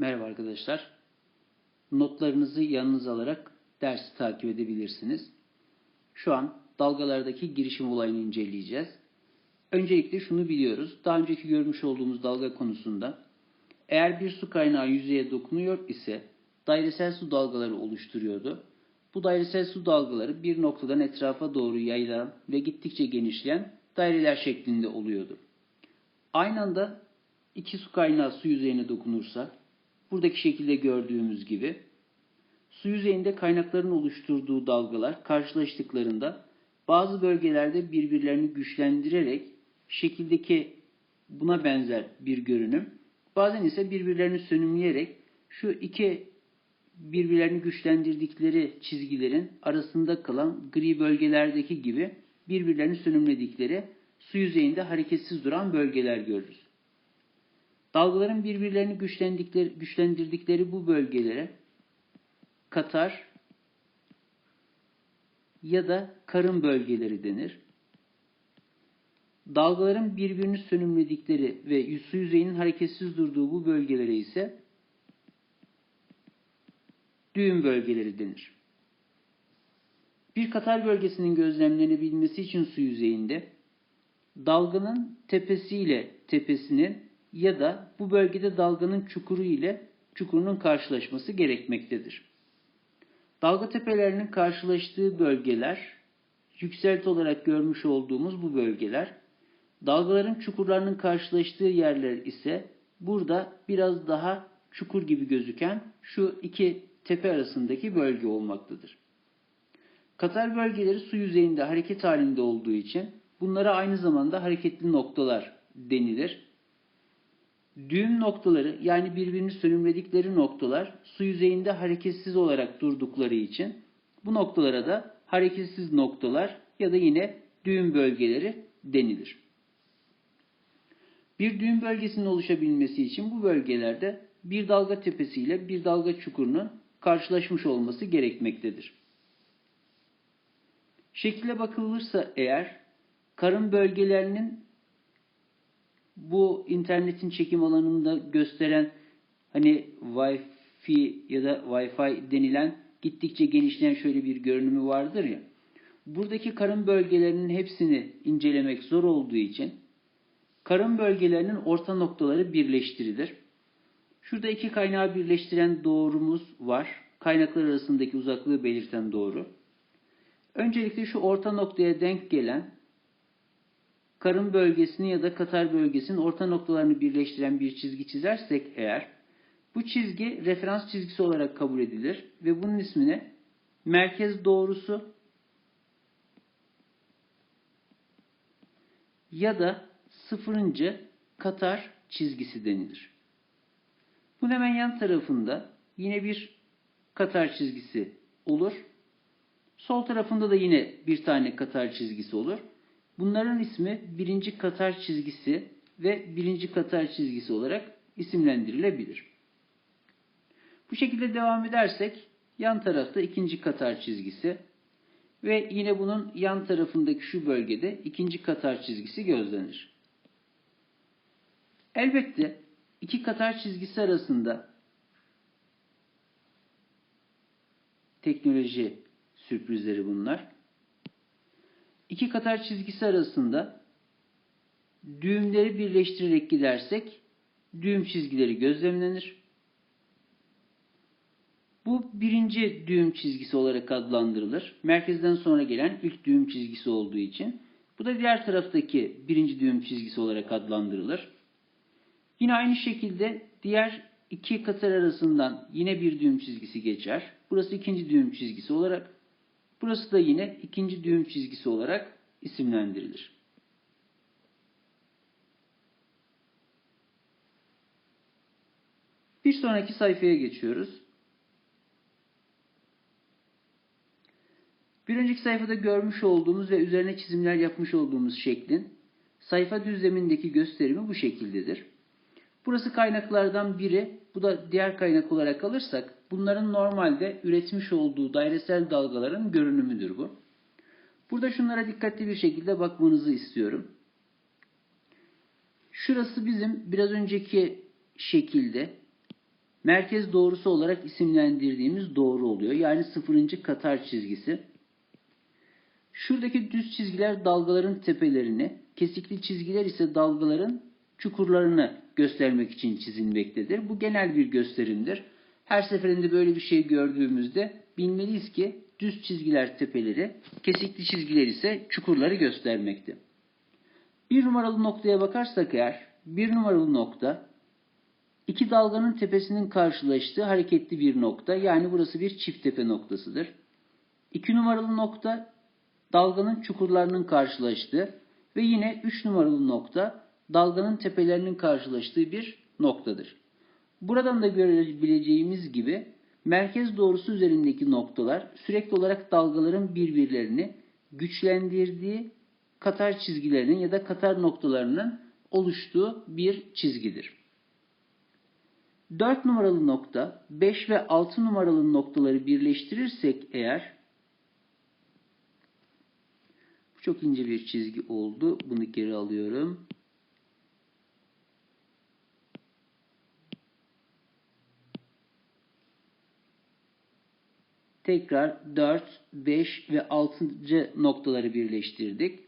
Merhaba arkadaşlar. Notlarınızı yanınıza alarak dersi takip edebilirsiniz. Şu an dalgalardaki girişim olayını inceleyeceğiz. Öncelikle şunu biliyoruz. Daha önceki görmüş olduğumuz dalga konusunda eğer bir su kaynağı yüzeye dokunuyor ise dairesel su dalgaları oluşturuyordu. Bu dairesel su dalgaları bir noktadan etrafa doğru yayılan ve gittikçe genişleyen daireler şeklinde oluyordu. Aynı anda iki su kaynağı su yüzeyine dokunursa buradaki şekilde gördüğümüz gibi su yüzeyinde kaynakların oluşturduğu dalgalar karşılaştıklarında bazı bölgelerde birbirlerini güçlendirerek şekildeki buna benzer bir görünüm bazen ise birbirlerini sönümleyerek şu iki birbirlerini güçlendirdikleri çizgilerin arasında kalan gri bölgelerdeki gibi birbirlerini sönümledikleri su yüzeyinde hareketsiz duran bölgeler görürüz. Dalgaların birbirlerini güçlendirdikleri bu bölgelere katar ya da karın bölgeleri denir. Dalgaların birbirini sönümledikleri ve su yüzeyinin hareketsiz durduğu bu bölgelere ise düğüm bölgeleri denir. Bir katar bölgesinin gözlemlenebilmesi için su yüzeyinde dalganın tepesiyle tepesinin ya da bu bölgede dalganın çukuru ile çukurunun karşılaşması gerekmektedir. Dalga tepelerinin karşılaştığı bölgeler, yükselti olarak görmüş olduğumuz bu bölgeler, dalgaların çukurlarının karşılaştığı yerler ise burada biraz daha çukur gibi gözüken şu iki tepe arasındaki bölge olmaktadır. Katar bölgeleri su yüzeyinde hareket halinde olduğu için bunlara aynı zamanda hareketli noktalar denilir. Düğüm noktaları yani birbirini sönümledikleri noktalar su yüzeyinde hareketsiz olarak durdukları için bu noktalara da hareketsiz noktalar ya da yine düğüm bölgeleri denilir. Bir düğüm bölgesinin oluşabilmesi için bu bölgelerde bir dalga tepesiyle bir dalga çukurunun karşılaşmış olması gerekmektedir. Şekile bakılırsa eğer karın bölgelerinin bu internetin çekim alanında gösteren hani Wi-Fi ya da Wi-Fi denilen gittikçe genişleyen şöyle bir görünümü vardır ya. Buradaki karın bölgelerinin hepsini incelemek zor olduğu için karın bölgelerinin orta noktaları birleştirilir. Şurada iki kaynağı birleştiren doğrumuz var. Kaynaklar arasındaki uzaklığı belirten doğru. Öncelikle şu orta noktaya denk gelen karın bölgesini ya da katar bölgesinin orta noktalarını birleştiren bir çizgi çizersek eğer bu çizgi referans çizgisi olarak kabul edilir ve bunun ismine merkez doğrusu ya da sıfırıncı katar çizgisi denilir. Bunun hemen yan tarafında yine bir katar çizgisi olur. Sol tarafında da yine bir tane katar çizgisi olur. Bunların ismi birinci katar çizgisi ve birinci katar çizgisi olarak isimlendirilebilir. Bu şekilde devam edersek yan tarafta ikinci katar çizgisi ve yine bunun yan tarafındaki şu bölgede ikinci katar çizgisi gözlenir. Elbette iki katar çizgisi arasında teknoloji sürprizleri bunlar. İki katar çizgisi arasında düğümleri birleştirerek gidersek düğüm çizgileri gözlemlenir. Bu birinci düğüm çizgisi olarak adlandırılır. Merkezden sonra gelen ilk düğüm çizgisi olduğu için. Bu da diğer taraftaki birinci düğüm çizgisi olarak adlandırılır. Yine aynı şekilde diğer iki katar arasından yine bir düğüm çizgisi geçer. Burası ikinci düğüm çizgisi olarak, burası da yine ikinci düğüm çizgisi olarak isimlendirilir. Bir sonraki sayfaya geçiyoruz. Bir önceki sayfada görmüş olduğumuz ve üzerine çizimler yapmış olduğumuz şeklin sayfa düzlemindeki gösterimi bu şekildedir. Burası kaynaklardan biri. Bu da diğer kaynak olarak alırsak bunların normalde üretmiş olduğu dairesel dalgaların görünümüdür bu. Burada şunlara dikkatli bir şekilde bakmanızı istiyorum. Şurası bizim biraz önceki şekilde merkez doğrusu olarak isimlendirdiğimiz doğru oluyor. Yani sıfırıncı katar çizgisi. Şuradaki düz çizgiler dalgaların tepelerini, kesikli çizgiler ise dalgaların çukurlarını göstermek için çizilmektedir. Bu genel bir gösterimdir. Her seferinde böyle bir şey gördüğümüzde bilmeliyiz ki düz çizgiler tepeleri, kesikli çizgiler ise çukurları göstermekte. Bir numaralı noktaya bakarsak eğer, bir numaralı nokta iki dalganın tepesinin karşılaştığı hareketli bir nokta. Yani burası bir çift tepe noktasıdır. İki numaralı nokta dalganın çukurlarının karşılaştığı ve yine üç numaralı nokta dalganın tepelerinin karşılaştığı bir noktadır. Buradan da görebileceğimiz gibi merkez doğrusu üzerindeki noktalar sürekli olarak dalgaların birbirlerini güçlendirdiği katar çizgilerinin ya da katar noktalarının oluştuğu bir çizgidir. 4 numaralı nokta 5 ve 6 numaralı noktaları birleştirirsek eğer çok ince bir çizgi oldu. Bunu geri alıyorum. Tekrar 4, 5 ve 6. noktaları birleştirdik.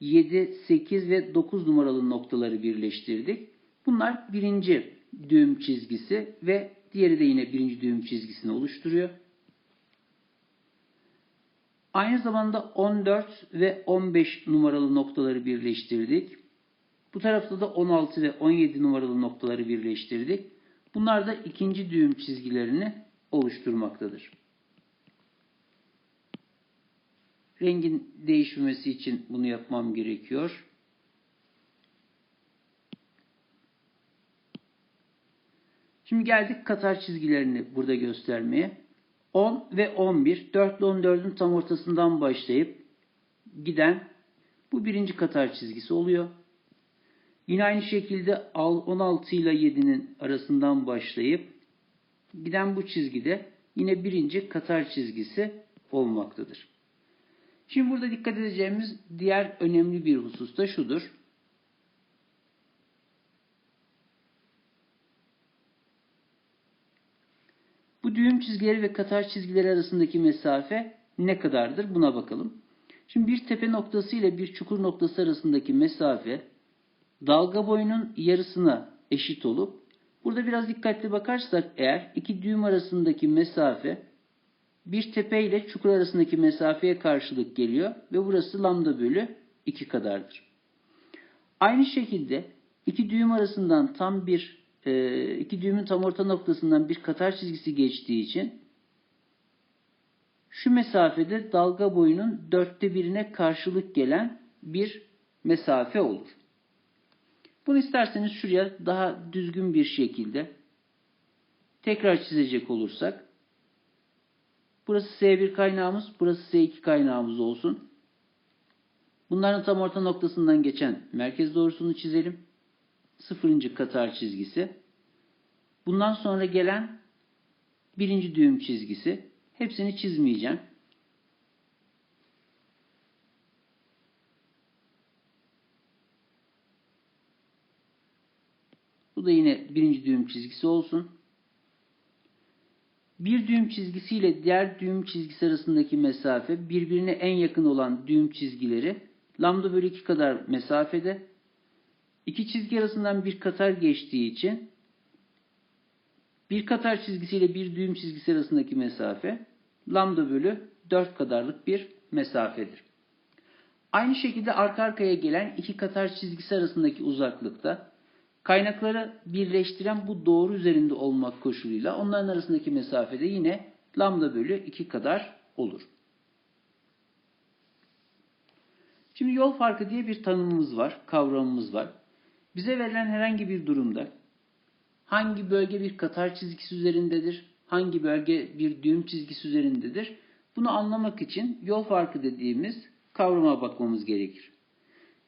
7, 8 ve 9 numaralı noktaları birleştirdik. Bunlar birinci düğüm çizgisi ve diğeri de yine birinci düğüm çizgisini oluşturuyor. Aynı zamanda 14 ve 15 numaralı noktaları birleştirdik. Bu tarafta da 16 ve 17 numaralı noktaları birleştirdik. Bunlar da ikinci düğüm çizgilerini oluşturmaktadır. Rengin değişmesi için bunu yapmam gerekiyor. Şimdi geldik katar çizgilerini burada göstermeye. 10 ve 11, 4 ile 14'ün tam ortasından başlayıp giden bu birinci katar çizgisi oluyor. Yine aynı şekilde 16 ile 7'nin arasından başlayıp giden bu çizgide yine birinci katar çizgisi olmaktadır. Şimdi burada dikkat edeceğimiz diğer önemli bir husus da şudur. Bu düğüm çizgileri ve katar çizgileri arasındaki mesafe ne kadardır? Buna bakalım. Şimdi bir tepe noktası ile bir çukur noktası arasındaki mesafe dalga boyunun yarısına eşit olup burada biraz dikkatli bakarsak eğer iki düğüm arasındaki mesafe bir tepe ile çukur arasındaki mesafeye karşılık geliyor ve burası lambda bölü 2 kadardır. Aynı şekilde iki düğüm arasından tam bir e, iki düğümün tam orta noktasından bir katar çizgisi geçtiği için şu mesafede dalga boyunun dörtte birine karşılık gelen bir mesafe olur. Bunu isterseniz şuraya daha düzgün bir şekilde tekrar çizecek olursak Burası S1 kaynağımız, burası S2 kaynağımız olsun. Bunların tam orta noktasından geçen merkez doğrusunu çizelim. Sıfırıncı katar çizgisi. Bundan sonra gelen birinci düğüm çizgisi. Hepsini çizmeyeceğim. Bu da yine birinci düğüm çizgisi olsun. Bir düğüm çizgisi ile diğer düğüm çizgisi arasındaki mesafe birbirine en yakın olan düğüm çizgileri lambda bölü 2 kadar mesafede. İki çizgi arasından bir katar geçtiği için bir katar çizgisi ile bir düğüm çizgisi arasındaki mesafe lambda bölü 4 kadarlık bir mesafedir. Aynı şekilde arka arkaya gelen iki katar çizgisi arasındaki uzaklıkta Kaynakları birleştiren bu doğru üzerinde olmak koşuluyla onların arasındaki mesafede yine lambda bölü 2 kadar olur. Şimdi yol farkı diye bir tanımımız var, kavramımız var. Bize verilen herhangi bir durumda hangi bölge bir katar çizgisi üzerindedir, hangi bölge bir düğüm çizgisi üzerindedir bunu anlamak için yol farkı dediğimiz kavrama bakmamız gerekir.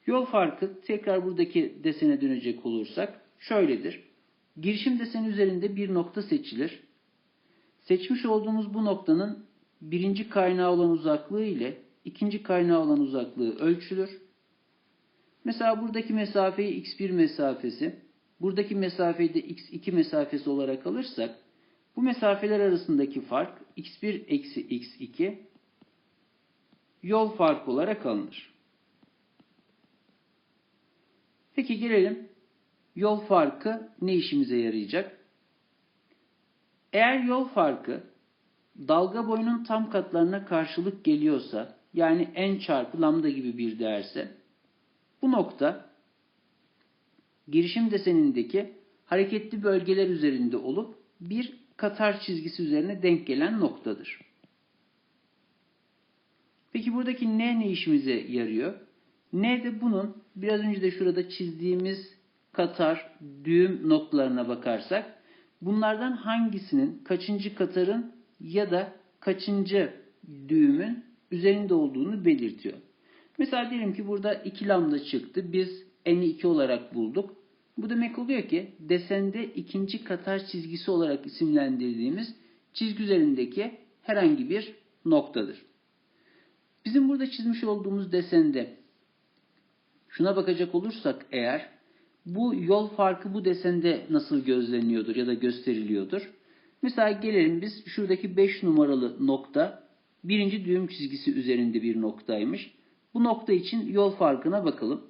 Yol farkı tekrar buradaki desene dönecek olursak şöyledir. Girişim deseni üzerinde bir nokta seçilir. Seçmiş olduğumuz bu noktanın birinci kaynağı olan uzaklığı ile ikinci kaynağı olan uzaklığı ölçülür. Mesela buradaki mesafeyi x1 mesafesi, buradaki mesafeyi de x2 mesafesi olarak alırsak bu mesafeler arasındaki fark x1 eksi x2 yol farkı olarak alınır. Peki gelelim yol farkı ne işimize yarayacak? Eğer yol farkı dalga boyunun tam katlarına karşılık geliyorsa yani n çarpı lambda gibi bir değerse bu nokta girişim desenindeki hareketli bölgeler üzerinde olup bir katar çizgisi üzerine denk gelen noktadır. Peki buradaki n ne işimize yarıyor? N de bunun biraz önce de şurada çizdiğimiz katar, düğüm noktalarına bakarsak bunlardan hangisinin kaçıncı katarın ya da kaçıncı düğümün üzerinde olduğunu belirtiyor. Mesela diyelim ki burada 2 lambda çıktı. Biz n'i 2 olarak bulduk. Bu demek oluyor ki desende ikinci katar çizgisi olarak isimlendirdiğimiz çizgi üzerindeki herhangi bir noktadır. Bizim burada çizmiş olduğumuz desende şuna bakacak olursak eğer bu yol farkı bu desende nasıl gözleniyordur ya da gösteriliyordur? Mesela gelelim biz şuradaki 5 numaralı nokta birinci düğüm çizgisi üzerinde bir noktaymış. Bu nokta için yol farkına bakalım.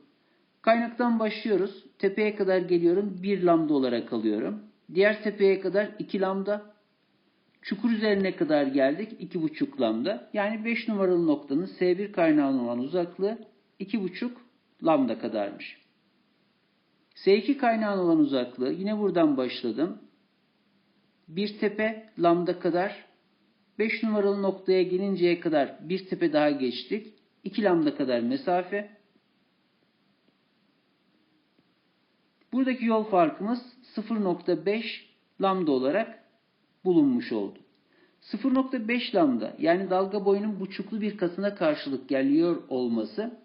Kaynaktan başlıyoruz. Tepeye kadar geliyorum. 1 lambda olarak alıyorum. Diğer tepeye kadar 2 lambda. Çukur üzerine kadar geldik. 2,5 lambda. Yani 5 numaralı noktanın S1 kaynağına olan uzaklığı 2,5 lambda kadarmış. S2 kaynağına olan uzaklığı yine buradan başladım. Bir tepe lambda kadar 5 numaralı noktaya gelinceye kadar bir tepe daha geçtik. 2 lambda kadar mesafe. Buradaki yol farkımız 0.5 lambda olarak bulunmuş oldu. 0.5 lambda yani dalga boyunun buçuklu bir katına karşılık geliyor olması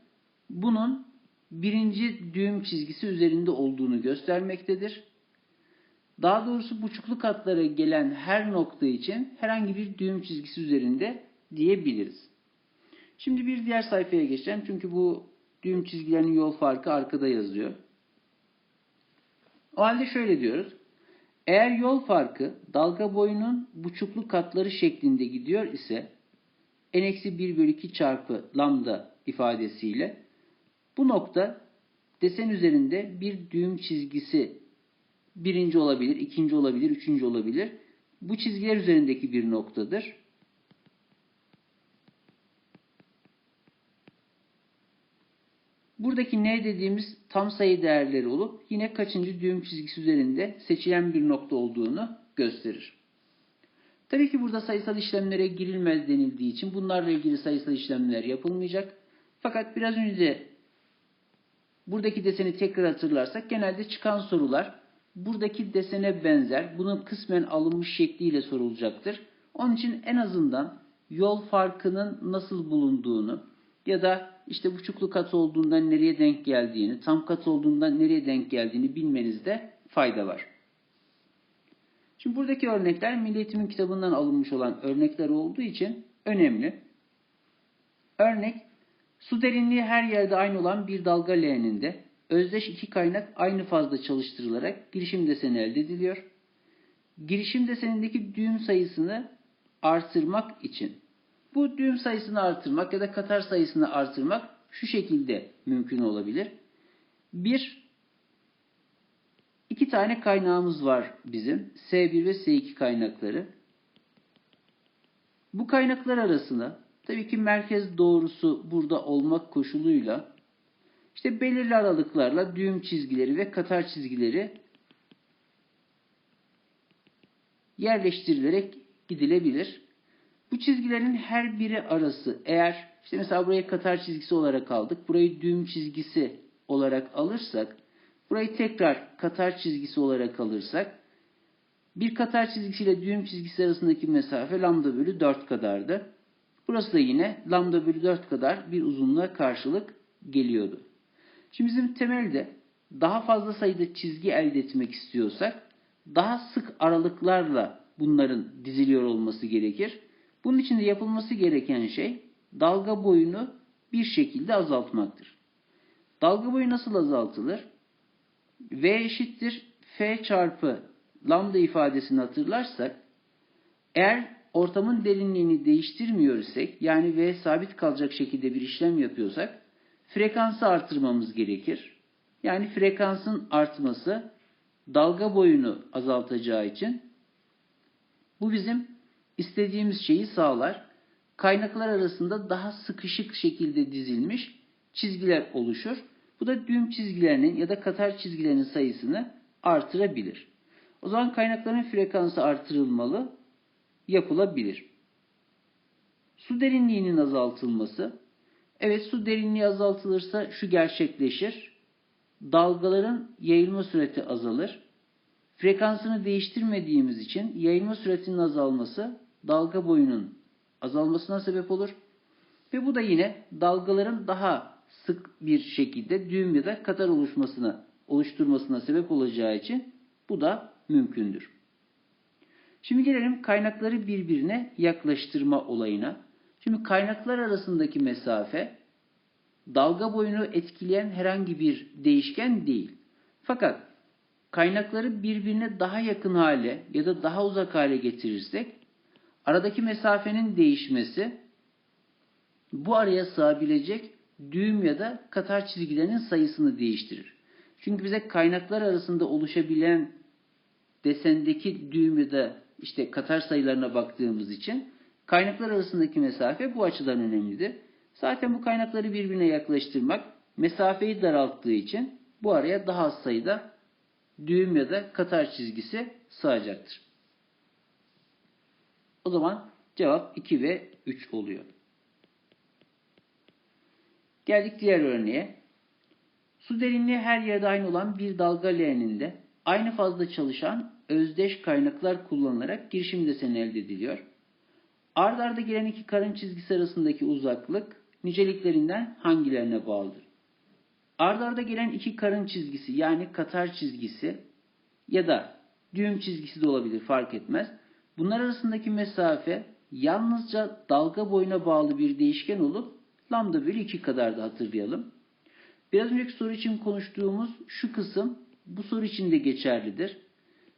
bunun birinci düğüm çizgisi üzerinde olduğunu göstermektedir. Daha doğrusu buçuklu katlara gelen her nokta için herhangi bir düğüm çizgisi üzerinde diyebiliriz. Şimdi bir diğer sayfaya geçeceğim çünkü bu düğüm çizgilerinin yol farkı arkada yazıyor. O halde şöyle diyoruz. Eğer yol farkı dalga boyunun buçuklu katları şeklinde gidiyor ise n-1 bölü 2 çarpı lambda ifadesiyle bu nokta desen üzerinde bir düğüm çizgisi birinci olabilir, ikinci olabilir, üçüncü olabilir. Bu çizgiler üzerindeki bir noktadır. Buradaki n dediğimiz tam sayı değerleri olup yine kaçıncı düğüm çizgisi üzerinde seçilen bir nokta olduğunu gösterir. Tabii ki burada sayısal işlemlere girilmez denildiği için bunlarla ilgili sayısal işlemler yapılmayacak. Fakat biraz önce buradaki deseni tekrar hatırlarsak genelde çıkan sorular buradaki desene benzer, bunun kısmen alınmış şekliyle sorulacaktır. Onun için en azından yol farkının nasıl bulunduğunu ya da işte buçuklu kat olduğundan nereye denk geldiğini, tam kat olduğundan nereye denk geldiğini bilmenizde fayda var. Şimdi buradaki örnekler Milli Eğitim'in kitabından alınmış olan örnekler olduğu için önemli. Örnek, su derinliği her yerde aynı olan bir dalga leğeninde özdeş iki kaynak aynı fazda çalıştırılarak girişim deseni elde ediliyor. Girişim desenindeki düğüm sayısını artırmak için bu düğüm sayısını artırmak ya da katar sayısını artırmak şu şekilde mümkün olabilir. Bir, iki tane kaynağımız var bizim. S1 ve S2 kaynakları. Bu kaynaklar arasında tabii ki merkez doğrusu burada olmak koşuluyla işte belirli aralıklarla düğüm çizgileri ve katar çizgileri yerleştirilerek gidilebilir. Bu çizgilerin her biri arası eğer işte mesela burayı katar çizgisi olarak aldık. Burayı düğüm çizgisi olarak alırsak burayı tekrar katar çizgisi olarak alırsak bir katar çizgisiyle düğüm çizgisi arasındaki mesafe lambda bölü 4 kadardı. Burası da yine lambda bölü 4 kadar bir uzunluğa karşılık geliyordu. Şimdi bizim temelde daha fazla sayıda çizgi elde etmek istiyorsak daha sık aralıklarla bunların diziliyor olması gerekir. Bunun için de yapılması gereken şey dalga boyunu bir şekilde azaltmaktır. Dalga boyu nasıl azaltılır? V eşittir F çarpı lambda ifadesini hatırlarsak eğer ortamın derinliğini değiştirmiyor isek yani V sabit kalacak şekilde bir işlem yapıyorsak frekansı artırmamız gerekir. Yani frekansın artması dalga boyunu azaltacağı için bu bizim istediğimiz şeyi sağlar. Kaynaklar arasında daha sıkışık şekilde dizilmiş çizgiler oluşur. Bu da düğüm çizgilerinin ya da katar çizgilerinin sayısını artırabilir. O zaman kaynakların frekansı artırılmalı, yapılabilir. Su derinliğinin azaltılması. Evet su derinliği azaltılırsa şu gerçekleşir. Dalgaların yayılma süreti azalır. Frekansını değiştirmediğimiz için yayılma süretinin azalması dalga boyunun azalmasına sebep olur. Ve bu da yine dalgaların daha sık bir şekilde düğüm ya da katar oluşmasına, oluşturmasına sebep olacağı için bu da mümkündür. Şimdi gelelim kaynakları birbirine yaklaştırma olayına. Şimdi kaynaklar arasındaki mesafe dalga boyunu etkileyen herhangi bir değişken değil. Fakat kaynakları birbirine daha yakın hale ya da daha uzak hale getirirsek aradaki mesafenin değişmesi bu araya sığabilecek düğüm ya da katar çizgilerinin sayısını değiştirir. Çünkü bize kaynaklar arasında oluşabilen desendeki düğüm ya da işte katar sayılarına baktığımız için kaynaklar arasındaki mesafe bu açıdan önemlidir. Zaten bu kaynakları birbirine yaklaştırmak mesafeyi daralttığı için bu araya daha az sayıda düğüm ya da katar çizgisi sığacaktır. O zaman cevap 2 ve 3 oluyor. Geldik diğer örneğe. Su derinliği her yerde aynı olan bir dalga leğeninde aynı fazla çalışan özdeş kaynaklar kullanılarak girişim deseni elde ediliyor. Ard arda gelen iki karın çizgisi arasındaki uzaklık niceliklerinden hangilerine bağlıdır? Ard arda gelen iki karın çizgisi yani katar çizgisi ya da düğüm çizgisi de olabilir fark etmez. Bunlar arasındaki mesafe yalnızca dalga boyuna bağlı bir değişken olup lambda bölü 2 kadar da hatırlayalım. Biraz önceki soru için konuştuğumuz şu kısım bu soru için de geçerlidir.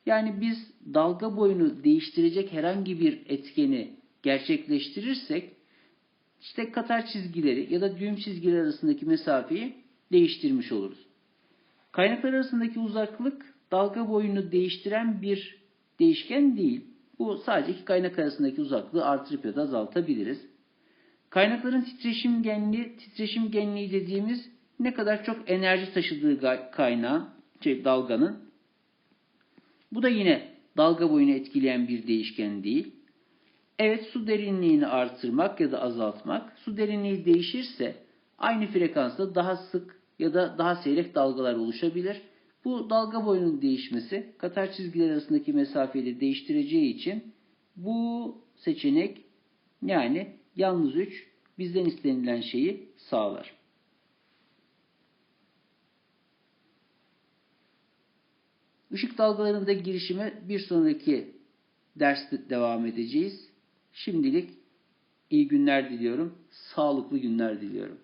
Yani biz dalga boyunu değiştirecek herhangi bir etkeni gerçekleştirirsek işte katar çizgileri ya da düğüm çizgileri arasındaki mesafeyi değiştirmiş oluruz. Kaynaklar arasındaki uzaklık dalga boyunu değiştiren bir değişken değil. Bu sadece iki kaynak arasındaki uzaklığı artırıp ya da azaltabiliriz. Kaynakların titreşim genliği, titreşim genliği dediğimiz ne kadar çok enerji taşıdığı kaynağı, şey, dalganın. Bu da yine dalga boyunu etkileyen bir değişken değil. Evet su derinliğini artırmak ya da azaltmak. Su derinliği değişirse aynı frekansta daha sık ya da daha seyrek dalgalar oluşabilir. Bu dalga boyunun değişmesi katar çizgiler arasındaki mesafeyi de değiştireceği için bu seçenek yani yalnız 3 bizden istenilen şeyi sağlar. Işık dalgalarında girişime bir sonraki derste devam edeceğiz. Şimdilik iyi günler diliyorum. Sağlıklı günler diliyorum.